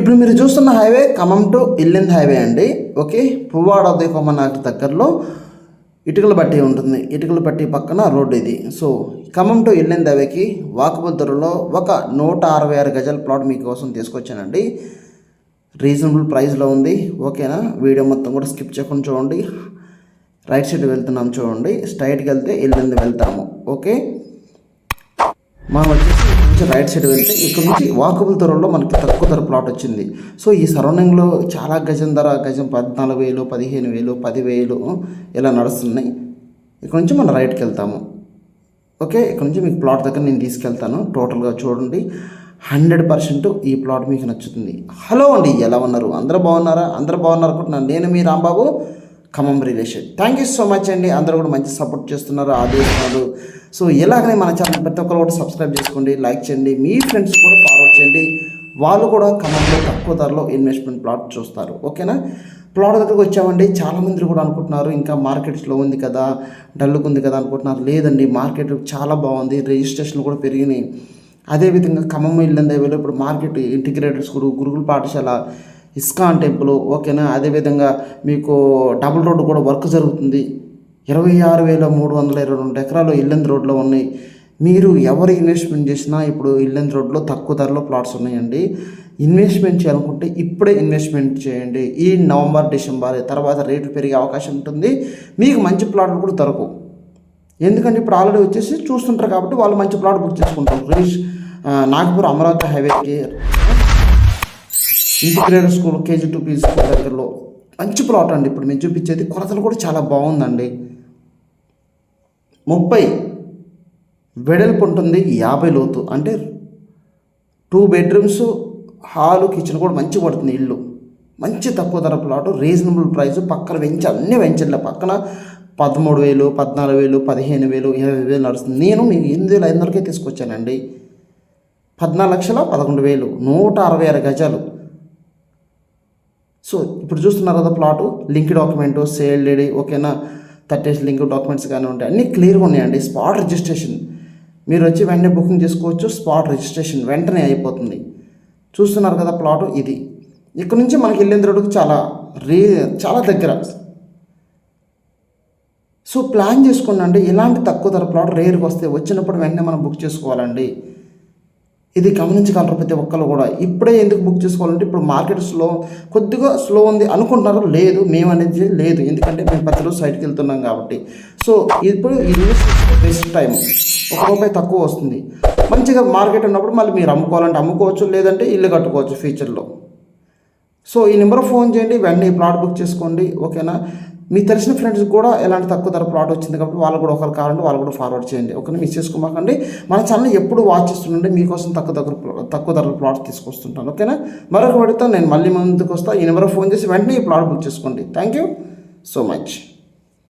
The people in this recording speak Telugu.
ఇప్పుడు మీరు చూస్తున్న highway Khammam to Yellandu highway అండి. ఓకే? పువ్వాడ ఉదయకొమ్మ నాకు దగ్గరలో ఇటుకల బట్టి ఉంటుంది. ఇటుకల బట్టి పక్కన రోడ్డు ఇది. సో ఖమ్మం టు ఇల్లెంద్ హైవేకి వాకబుల్ ధరలో ఒక నూట అరవై ఆరు గజాల ప్లాట్ మీకోసం తీసుకొచ్చానండి. రీజనబుల్ ప్రైస్లో ఉంది. ఓకేనా? వీడియో మొత్తం కూడా స్కిప్ చేయకుండా చూడండి. రైట్ సైడ్ వెళ్తున్నాం చూడండి. స్ట్రైట్కి వెళ్తే ఇల్లెంద్ వెళ్తాము. ఓకే? మనం వచ్చేసి రైట్ సైడ్ వెళ్తే ఇక్కడ నుంచి వాకబుల్ ధరలో మనకి తక్కువ ధర ప్లాట్ వచ్చింది. సో ఈ సరౌండింగ్లో చాలా గజం ధర గజం పద్నాలుగు వేలు పదిహేను వేలు పదివేలు ఇలా నడుస్తున్నాయి. ఇక్కడ నుంచి మనం రైట్కి వెళ్తాము. ఓకే? ఇక్కడ నుంచి మీకు ప్లాట్ దగ్గర నేను తీసుకెళ్తాను. టోటల్గా చూడండి. హండ్రెడ్ పర్సెంట్ ఈ ప్లాట్ మీకు నచ్చుతుంది. హలో అండి ఎలా ఉన్నారు? అందరూ బాగున్నారా? అందరూ బాగున్నారు అనుకుంటున్నాను. నేను మీ Rambabu. Khammam relation thank you so much అండి. అందరూ కూడా మంచి సపోర్ట్ చేస్తున్నారు ఆదేశిస్తున్నారు సో ఇలాగనే మన ఛానల్ ప్రతి ఒక్కరు కూడా సబ్స్క్రైబ్ చేసుకోండి లైక్ చేయండి. మీ ఫ్రెండ్స్ కూడా ఫార్వర్డ్ చేయండి. వాళ్ళు కూడా ఖమ్మంలో తక్కువ ధరలో ఇన్వెస్ట్మెంట్ ప్లాట్ చూస్తారు. ఓకేనా ప్లాట్ దగ్గరకు వచ్చామండి. చాలామంది కూడా అనుకుంటున్నారు ఇంకా మార్కెట్ స్లో ఉంది కదా డల్గా ఉంది కదా అనుకుంటున్నారు. లేదండి మార్కెట్ చాలా బాగుంది. రిజిస్ట్రేషన్లు కూడా పెరిగినాయి. అదేవిధంగా ఖమ్మం ఇల్లందే వేలో ఇప్పుడు మార్కెట్ ఇంటిగ్రేటెడ్ స్కూల్ గురుకుల పాఠశాల ఇస్కాన్ టెంపుల్ ఓకేనా? అదేవిధంగా మీకు డబుల్ రోడ్డు కూడా వర్క్ జరుగుతుంది. ఇరవై ఆరు వేల మూడు వందల ఇరవై రెండు ఎకరాలు ఇల్లంది రోడ్లో ఉన్నాయి. మీరు ఎవరు ఇన్వెస్ట్మెంట్ చేసినా ఇప్పుడు ఇల్లంది రోడ్లో తక్కువ ధరలో ప్లాట్స్ ఉన్నాయండి. ఇన్వెస్ట్మెంట్ చేయాలనుకుంటే ఇప్పుడే ఇన్వెస్ట్మెంట్ చేయండి. ఈ నవంబర్ డిసెంబర్ తర్వాత రేట్లు పెరిగే అవకాశం ఉంటుంది. మీకు మంచి ప్లాట్లు కూడా దొరకవు. ఎందుకంటే ఇప్పుడు ఆల్రెడీ వచ్చేసి చూస్తుంటారు కాబట్టి వాళ్ళు మంచి ప్లాట్ బుక్ చేసుకుంటారు. రిలీజ్ నాగపూర్ అమరావతి హైవేకి integrated school KG to P school దగ్గరలో మంచి ప్లాట్ అండి. ఇప్పుడు మేము చూపించేది కొలతలు కూడా చాలా బాగుందండి. ముప్పై వెడల్పు ఉంటుంది యాభై లోతు. అంటే టూ బెడ్రూమ్స్ హాలు కిచెన్ కూడా మంచి పడుతుంది ఇల్లు. మంచి తక్కువ ధర ప్లాట్ రీజనబుల్ ప్రైస్ పక్కన వెంచి అన్ని వెంచర్ల పక్కన పదమూడు వేలు పద్నాలుగు వేలు పదిహేను వేలు ఇరవై వేలు నడుస్తుంది. నేను మీకు ఎనిమిది వేల ఐదు వరకే తీసుకొచ్చానండి. పద్నాలుగు లక్షల పదకొండు వేలు నూట అరవై ఆరు గజాలు. సో ఇప్పుడు చూస్తున్నారు కదా plot link document sale deed ఓకేనా థర్టీస్ లింక్ డాక్యుమెంట్స్ కానీ ఉంటాయి. అన్నీ క్లియర్గా ఉన్నాయండి. స్పాట్ రిజిస్ట్రేషన్ మీరు వచ్చి వెంటనే బుకింగ్ చేసుకోవచ్చు. స్పాట్ రిజిస్ట్రేషన్ వెంటనే అయిపోతుంది. చూస్తున్నారు కదా ప్లాటు ఇది. ఇక్కడ నుంచి మనకి వెళ్ళేంద్రుడికి రోడ్డుకి చాలా రీ చాలా దగ్గర. సో ప్లాన్ చేసుకోండి అండి ఇలాంటి తక్కువ ధర ప్లాట్ రేర్కి వస్తే వచ్చినప్పుడు వెంటనే మనం బుక్ చేసుకోవాలండి. ఇది గమనించగలరు ప్రతి ఒక్కరు కూడా. ఇప్పుడే ఎందుకు బుక్ చేసుకోవాలంటే ఇప్పుడు మార్కెట్ స్లో కొద్దిగా స్లో ఉంది అనుకుంటున్నారు? లేదు మేము అనేది లేదు. ఎందుకంటే మేము ప్రతిరోజు సైట్కి వెళ్తున్నాం కాబట్టి. సో ఇప్పుడు ఇది బెస్ట్ టైం ఒక రూపాయి తక్కువ వస్తుంది. మంచిగా మార్కెట్ ఉన్నప్పుడు మళ్ళీ మీరు అమ్ముకోవాలంటే అమ్ముకోవచ్చు లేదంటే ఇల్లు కట్టుకోవచ్చు ఫ్యూచర్లో సో ఈ నెంబర్ ఫోన్ చేయండి వెంటనే ప్లాట్ బుక్ చేసుకోండి ఓకేనా మీ తెలిసిన ఫ్రెండ్స్ కూడా ఎలాంటి తక్కువ ధర ప్లాట్ వచ్చింది కాబట్టి వాళ్ళు కూడా ఒకరు కావాలంటే వాళ్ళు కూడా ఫార్వర్డ్ చేయండి. ఒకరిని మిస్ చేసుకోమాకండి. మన ఛానల్ ఎప్పుడు వాచ్ చేస్తుండే మీకోసం తక్కువ దగ్గర తక్కువ ధరల ప్లాట్ తీసుకొస్తుంటాను. ఓకేనా మరొక పడితే నేను మళ్ళీ ముందుకు వస్తా. ఈ నెంబర్ ఫోన్ చేసి వెంటనే ఈ ప్లాట్ బుక్ చేసుకోండి. Thank you so much